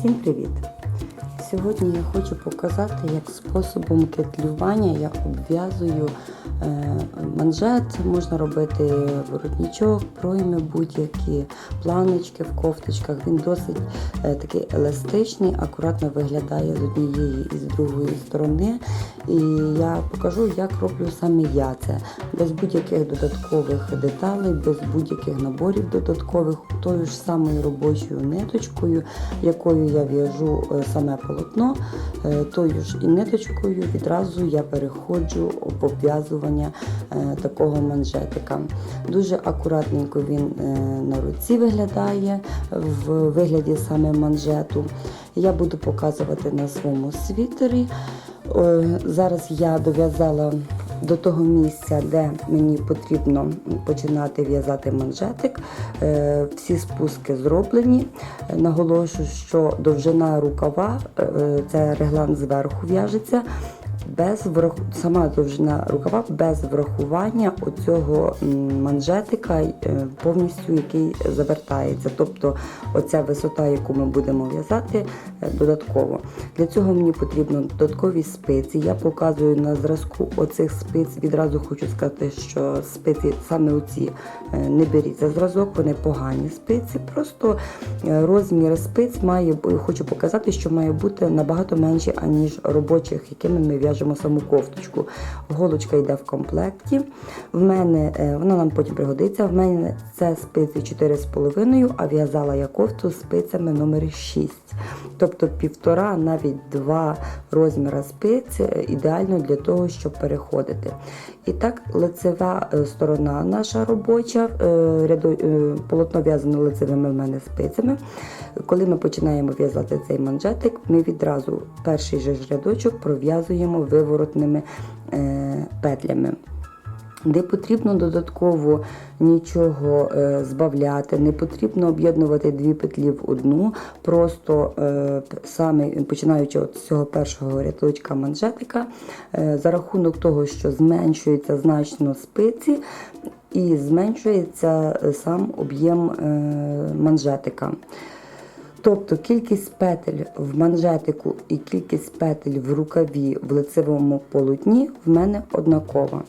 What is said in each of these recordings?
Всім привіт! Сьогодні я хочу показати, як способом кетлювання я обв'язую е, манжет. Можна робити воротничок, пройми будь-які, планочки в кофточках. Він досить е, такий еластичний, акуратно виглядає з однієї і з другої сторони. І я покажу, як роблю саме я це. Без будь-яких додаткових деталей, без будь-яких наборів додаткових, тою ж самою робочою ниточкою, якою я в'яжу е, саме полотно, е, тою ж і ниточкою відразу я переходжу в обв'язування е, такого манжетика. Дуже акуратненько він е, на руці виглядає в вигляді саме манжету. Я буду показувати на своєму світері. Зараз я дов'язала до того місця, де мені потрібно починати в'язати манжетик. Е, Всі спуски зроблені. Е, Наголошую, що довжина рукава, е, це реглан зверху в'яжеться. Без врах... сама довжина рукава без врахування оцього манжетика, е, повністю який завертається. Тобто оця висота, яку ми будемо в'язати, е, додатково. Для цього мені потрібно додаткові спиці. Я показую на зразку оцих спиць. Відразу хочу сказати, що спиці саме оці е, не беріть за зразок, вони погані спиці. Просто розмір спиць має хочу показати, що має бути набагато менше, аніж робочих, якими ми в'яжемо саму кофточку. Голочка йде в комплекті. В мене е, вона нам потім пригодиться. В мене це спиці 4,5, а в'язала я кофту спицями номер 6. Тобто півтора, навіть два розміри спиць е, ідеально для того, щоб переходити. І так, лицева е, сторона наша робоча, полотно в'язане лицевими в мене спицями. Коли ми починаємо в'язати цей манжетик, ми відразу перший же рядочок пров'язуємо виворотними е, петлями. Не потрібно додатково нічого е, збавляти, не потрібно об'єднувати дві петлі в одну. Просто е, саме починаючи з цього першого рядочка манжетика, за рахунок того, що зменшується значно спиці і зменшується сам об'єм манжетика. Тобто кількість петель в манжетику і кількість петель в рукаві в лицевому полотні в мене однакова.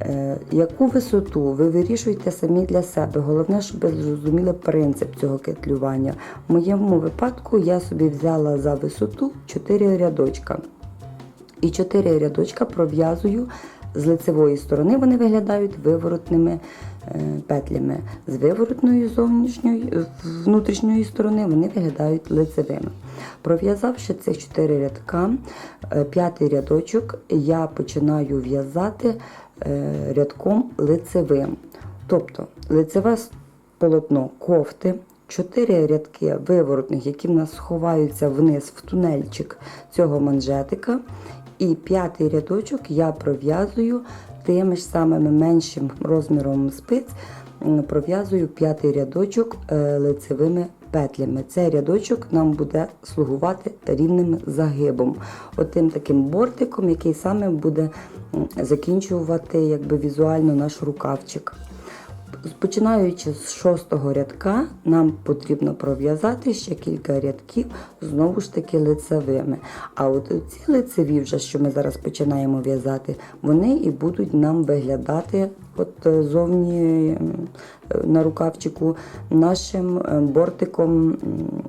Е, Яку висоту ви вирішуєте самі для себе. Головне, щоб ви зрозуміли принцип цього кетлювання. В моєму випадку я собі взяла за висоту 4 рядочка. І 4 рядочка пров'язую з лицевої сторони, вони виглядають виворотними петлями. З виворотної зовнішньої, е, внутрішньої сторони вони виглядають лицевими. Пров'язавши цих 4 рядка, е, п'ятий рядочок я починаю в'язати е, рядком лицевим. Тобто лицеве полотно кофти, чотири рядки виворотних, які в нас сховаються вниз в тунельчик цього манжетика. І п'ятий рядочок я пров'язую тими ж самими меншим розміром спиць, пров'язую п'ятий рядочок е, лицевими петлями. Цей рядочок нам буде слугувати рівним загибом, отим таким бортиком, який саме буде закінчувати якби, візуально наш рукавчик. Починаючи з шостого рядка, нам потрібно пров'язати ще кілька рядків знову ж таки лицевими. А от ці лицеві, вже що ми зараз починаємо в'язати, вони і будуть нам виглядати от е, зовні на рукавчику нашим е, бортиком,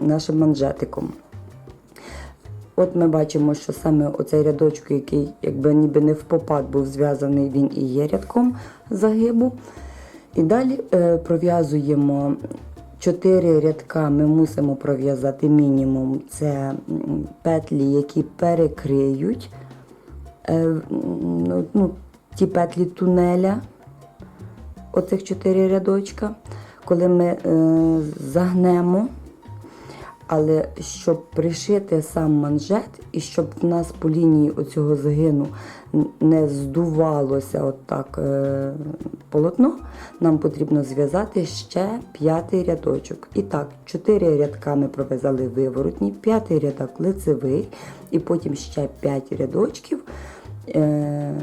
нашим манжетиком. От ми бачимо, що саме оцей рядочок, який якби ніби не в попад був зв'язаний, він і є рядком загибу. І далі е, пров'язуємо 4 рядка, ми мусимо пров'язати мінімум. Це петлі, які перекриють е, ну, ну, ті петлі тунеля, оцих 4 рядочка. Коли ми е, загнемо, але щоб пришити сам манжет і щоб в нас по лінії оцього згину не здувалося отак е, полотно, нам потрібно зв'язати ще п'ятий рядочок. І так, чотири рядка ми пров'язали виворотні, п'ятий рядок лицевий, і потім ще п'ять рядочків е,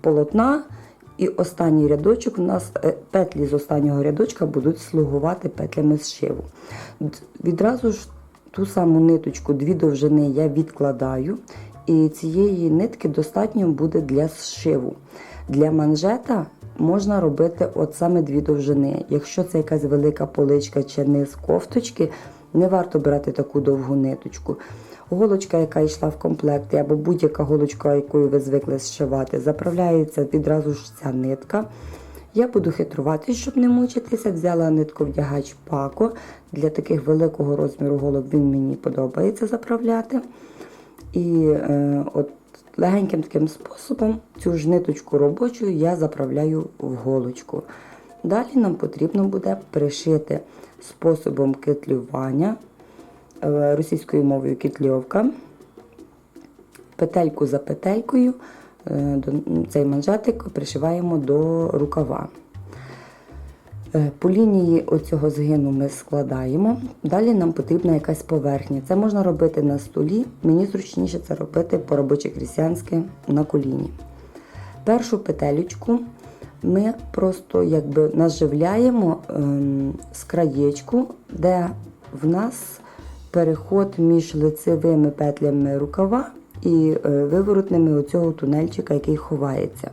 полотна. І останній рядочок у нас е, петлі з останнього рядочка будуть слугувати петлями зшиву. Відразу ж Ту саму ниточку, дві довжини я відкладаю, і цієї нитки достатньо буде для зшиву. Для манжета можна робити от саме дві довжини. Якщо це якась велика поличка чи низ кофточки, не варто брати таку довгу ниточку. Голочка, яка йшла в комплекті, або будь-яка голочка, якою ви звикли зшивати, заправляється відразу ж ця нитка. Я буду хитрувати, щоб не мучитися. Взяла нитку вдягач пако. Для таких великого розміру голок він мені подобається заправляти. І е, от легеньким таким способом цю ж ниточку робочу я заправляю в голочку. Далі нам потрібно буде пришити способом кетлювання е, російською мовою кетльовка, петельку за петелькою. е, Цей манжетик пришиваємо до рукава. Е, По лінії оцього згину ми складаємо. Далі нам потрібна якась поверхня. Це можна робити на столі. Мені зручніше це робити по робоче крістянськи на коліні. Першу петелечку ми просто якби наживляємо ем, з краєчку, де в нас переход між лицевими петлями рукава і е, виворотними оцього тунельчика, який ховається.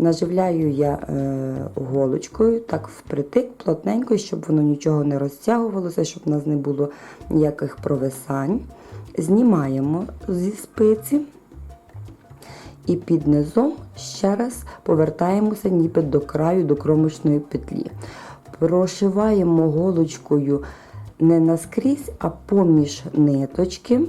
Наживляю я е, голочкою, так впритик, плотненько, щоб воно нічого не розтягувалося, щоб в нас не було ніяких провисань. Знімаємо зі спиці і під низом ще раз повертаємося ніби до краю, до кромочної петлі. Прошиваємо голочкою не наскрізь, а поміж ниточки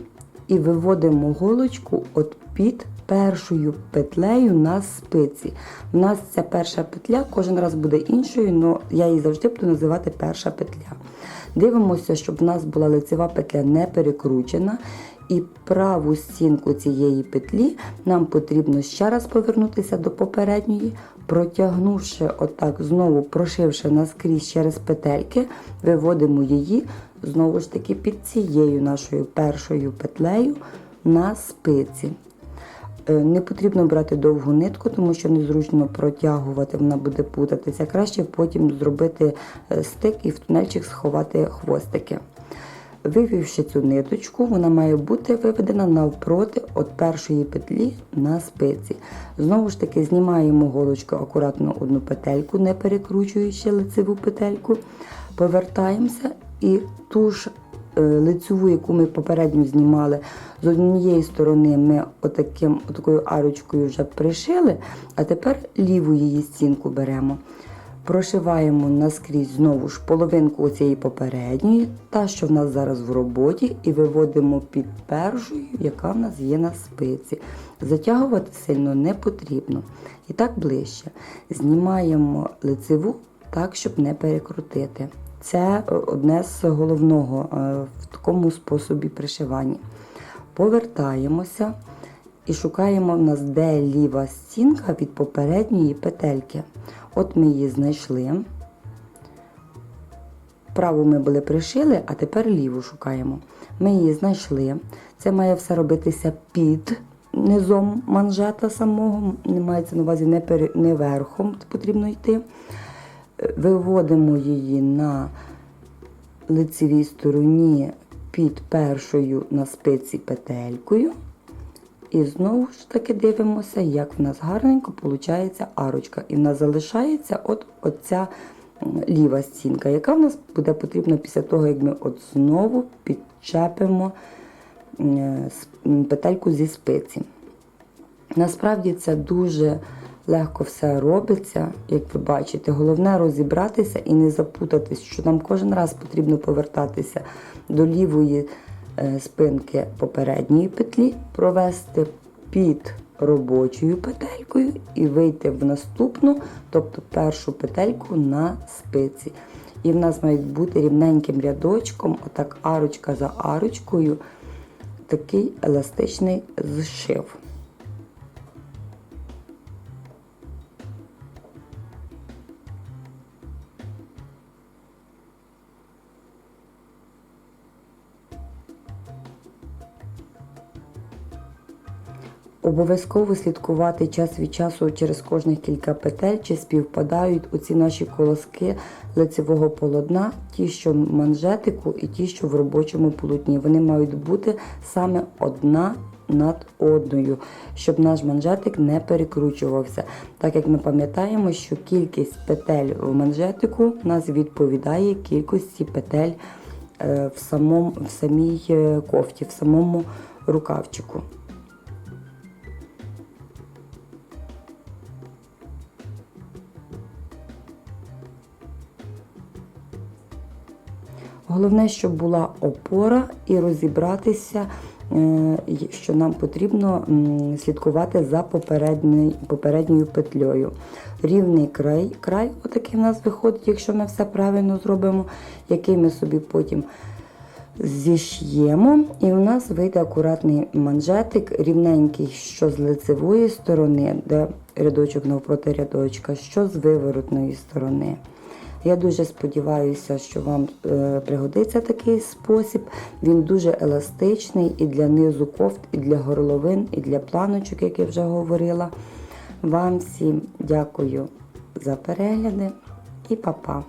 і виводимо голочку от під першою петлею на спиці. У нас ця перша петля кожен раз буде іншою, але я її завжди буду називати перша петля. Дивимося, щоб в нас була лицева петля не перекручена. І праву стінку цієї петлі нам потрібно ще раз повернутися до попередньої, протягнувши отак, знову прошивши наскрізь через петельки, виводимо її знову ж таки під цією нашою першою петлею на спиці. Е, Не потрібно брати довгу нитку, тому що незручно протягувати, вона буде путатися. Краще потім зробити е, стик і в тунельчик сховати хвостики. Вивівши цю ниточку, вона має бути виведена навпроти від першої петлі на спиці. Знову ж таки, знімаємо голочку акуратно одну петельку, не перекручуючи лицеву петельку, повертаємося і ту ж е, лицеву, яку ми попередньо знімали, з однієї сторони ми отаким, отакою арочкою вже пришили, а тепер ліву її стінку беремо. Прошиваємо наскрізь знову ж половинку цієї попередньої, та, що в нас зараз в роботі, і виводимо під першою, яка в нас є на спиці. Затягувати сильно не потрібно. І так ближче. Знімаємо лицеву так, щоб не перекрутити. Це е, одне з головного е, в такому способі пришивання. Повертаємося і шукаємо в нас, де ліва стінка від попередньої петельки. От ми її знайшли. Праву ми були пришили, а тепер ліву шукаємо. Ми її знайшли. Це має все робитися під низом манжета самого. Не мається на увазі не верхом, потрібно йти. Е, Виводимо її на лицевій стороні під першою на спиці петелькою. І знову ж таки дивимося, як в нас гарненько виходить арочка. І в нас залишається от оця ліва стінка, яка в нас буде потрібна після того, як ми от знову підчепимо м, петельку зі спиці. Насправді це дуже легко все робиться, як ви бачите. Головне розібратися і не запутатись, що нам кожен раз потрібно повертатися до лівої е, спинки попередньої петлі, провести під робочою петелькою і вийти в наступну, тобто першу петельку на спиці. І в нас мають бути рівненьким рядочком, отак арочка за арочкою, такий еластичний зшив. Обов'язково слідкувати час від часу через кожних кілька петель, чи співпадають оці наші колоски лицевого полотна, ті, що в манжетику, і ті, що в робочому полотні. Вони мають бути саме одна над одною, щоб наш манжетик не перекручувався. Так як ми пам'ятаємо, що кількість петель в манжетику у нас відповідає кількості петель е, в, самому, в самій е, кофті, в самому рукавчику. Головне, щоб була опора і розібратися, е, що нам потрібно слідкувати за попередньою, попередньою. Рівний край, край отакий в нас виходить, якщо ми все правильно зробимо, який ми собі потім зіш'ємо, і у нас вийде акуратний манжетик, рівненький, що з лицевої сторони, де рядочок навпроти рядочка, що з виворотної сторони. Я дуже сподіваюся, що вам е, пригодиться такий спосіб. Він дуже еластичний і для низу кофт, і для горловин, і для планочок, як я вже говорила. Вам всім дякую за перегляди і па-па!